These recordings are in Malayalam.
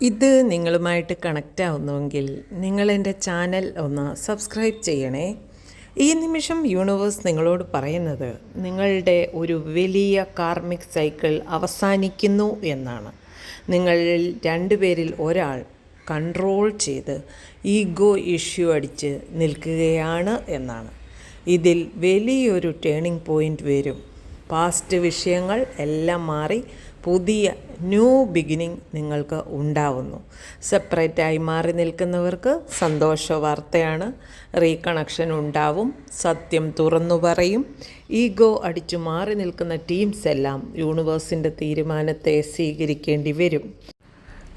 ഇത് നിങ്ങളുമായിട്ട് കണക്റ്റ് ആവുന്നുവെങ്കിൽ നിങ്ങൾ എന്റെ ചാനൽ ഒന്ന് സബ്സ്ക്രൈബ് ചെയ്യണേ. ഈ നിമിഷം യൂണിവേഴ്സ് നിങ്ങളോട് പറയുന്നത് നിങ്ങളുടെ ഒരു വലിയ കാർമിക് സൈക്കിൾ അവസാനിക്കുന്നു എന്നാണ്. നിങ്ങളിൽ രണ്ടുപേരിൽ ഒരാൾ കൺട്രോൾ ചെയ്ത് ഈഗോ ഇഷ്യൂ അടിച്ച് നിൽക്കുകയാണ് എന്നാണ്. ഇതിൽ വലിയൊരു ടേണിംഗ് പോയിന്റ് വരും. പാസ്റ്റ് വിഷയങ്ങൾ എല്ലാം മാറി പുതിയ ന്യൂ ബിഗിനിങ് നിങ്ങൾക്ക് ഉണ്ടാവുന്നു. സെപ്പറേറ്റായി മാറി നിൽക്കുന്നവർക്ക് സന്തോഷ വാർത്തയാണ്. റീകണക്ഷൻ ഉണ്ടാവും. സത്യം തുറന്നു പറയും. ഈഗോ അടിച്ചു മാറി നിൽക്കുന്ന ടീംസ് എല്ലാം യൂണിവേഴ്സിന്റെ തീരുമാനത്തെ സ്വീകരിക്കേണ്ടി വരും.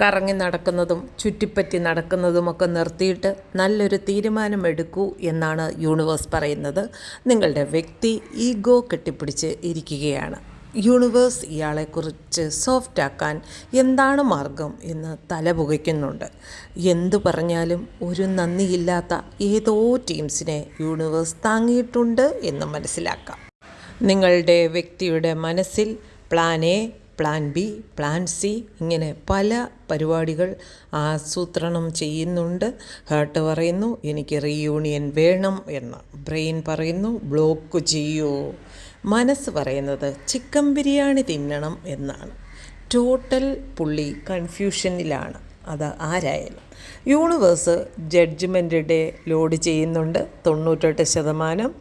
കറങ്ങി നടക്കുന്നതും ചുറ്റിപ്പറ്റി നടക്കുന്നതുമൊക്കെ നിർത്തിയിട്ട് നല്ലൊരു തീരുമാനമെടുക്കൂ എന്നാണ് യൂണിവേഴ്സ് പറയുന്നത്. നിങ്ങളുടെ വ്യക്തി ഈഗോ കെട്ടിപ്പിടിച്ച് ഇരിക്കുകയാണ്. യൂണിവേഴ്സ് ഇയാളെക്കുറിച്ച് സോഫ്റ്റ് ആക്കാൻ എന്താണ് മാർഗം എന്ന് തലപുകയ്ക്കുന്നുണ്ട്. എന്തു പറഞ്ഞാലും ഒരു നന്ദിയില്ലാത്ത ഏതോ ടീംസിനെ യൂണിവേഴ്സ് താങ്ങിയിട്ടുണ്ട് എന്ന് മനസ്സിലാക്കാം. നിങ്ങളുടെ വ്യക്തിയുടെ മനസ്സിൽ plan A plan B plan C ഇങ്ങനെ പല പരിപാടികൾ ആസൂത്രണം ചെയ്യുന്നുണ്ട്. ഹേർട്ട് പറയുന്നു എനിക്ക് റീയൂണിയൻ വേണം എന്ന്. ബ്രെയിൻ പറയുന്നു ബ്ലോക്ക് ചെയ്യൂ. മനസ്സ് പറയുന്നത് ചിക്കൻ ബിരിയാണി തിന്നണം എന്നാണ്. ടോട്ടൽ പുള്ളി കൺഫ്യൂഷനിലാണ് അത് ആരായാലും. യൂണിവേഴ്സ് ജഡ്ജ്മെന്റ് ഡേ ലോഡ് ചെയ്യുന്നുണ്ട്. തൊണ്ണൂറ്റെട്ട് ശതമാനം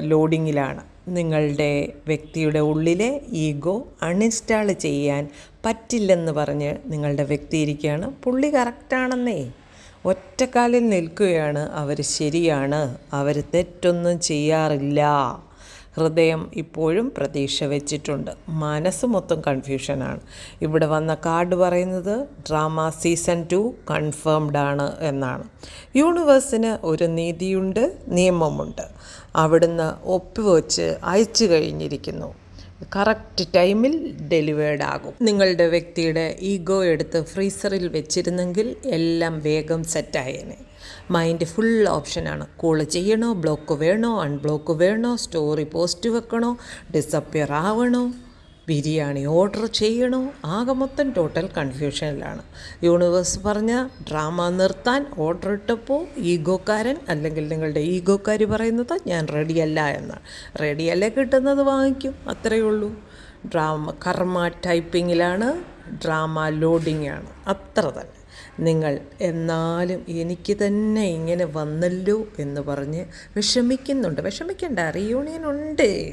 ലോഡിങ്ങിലാണ് നിങ്ങളുടെ വ്യക്തിയുടെ ഉള്ളിലെ ഈഗോ അൺഇൻസ്റ്റാൾ ചെയ്യാൻ പറ്റില്ലെന്ന് പറഞ്ഞ് നിങ്ങളുടെ വ്യക്തി ഇരിക്കുകയാണ്. പുള്ളി കറക്റ്റാണെന്നേ ഒറ്റക്കാലിൽ നിൽക്കുകയാണ്. അവർ ശരിയാണ്. അവർ തെറ്റൊന്നും ചെയ്യാറില്ല. ഹൃദയം ഇപ്പോഴും പ്രതീക്ഷ വെച്ചിട്ടുണ്ട്. മനസ്സ് മൊത്തം കൺഫ്യൂഷനാണ് ഇവിടെ വന്ന കാർഡ് പറയുന്നത് ഡ്രാമ സീസൺ ടു കൺഫേംഡ് ആണ് എന്നാണ്. യൂണിവേഴ്സിന് ഒരു നീതിയുണ്ട് നിയമമുണ്ട്. അവിടുന്ന് ഒപ്പുവെച്ച് അയച്ചു കഴിഞ്ഞിരിക്കുന്നു. കറക്റ്റ് ടൈമിൽ ഡെലിവേർഡ് ആകും നിങ്ങളുടെ വ്യക്തിയുടെ ഈഗോ എടുത്ത് ഫ്രീസറിൽ വെച്ചിരുന്നെങ്കിൽ എല്ലാം വേഗം സെറ്റായേനെ. മൈൻഡ് ഫുൾ ഓപ്ഷനാണ്. കോൾ ചെയ്യണോ ബ്ലോക്ക് വേണോ അൺബ്ലോക്ക് വേണോ സ്റ്റോറി പോസ്റ്റ് വെക്കണോ ഡിസപ്പിയർ ആവണോ? ബിരിയാണി ഓർഡർ ചെയ്യണോ? ആകെ മൊത്തം ടോട്ടൽ കൺഫ്യൂഷനിലാണ് യൂണിവേഴ്സ് പറഞ്ഞ ഡ്രാമ നിർത്താൻ ഓർഡർ ഇട്ടപ്പോൾ ഈഗോക്കാരൻ അല്ലെങ്കിൽ നിങ്ങളുടെ ഈഗോക്കാർ പറയുന്നത് ഞാൻ റെഡിയല്ല എന്നാണ്. റെഡിയല്ലേ കിട്ടുന്നത് വാങ്ങിക്കും അത്രയേ ഉള്ളൂ. ഡ്രാമ കർമ്മ ടൈപ്പിങ്ങിലാണ് ഡ്രാമ ലോഡിംഗ് ആണ്. അത്ര തന്നെ. നിങ്ങൾ എന്നാലും എനിക്ക് തന്നെ ഇങ്ങനെ വന്നല്ലോ എന്ന് പറഞ്ഞ് വിഷമിക്കുന്നുണ്ട്. വിഷമിക്കേണ്ട റീയൂണിയൻ ഉണ്ട്.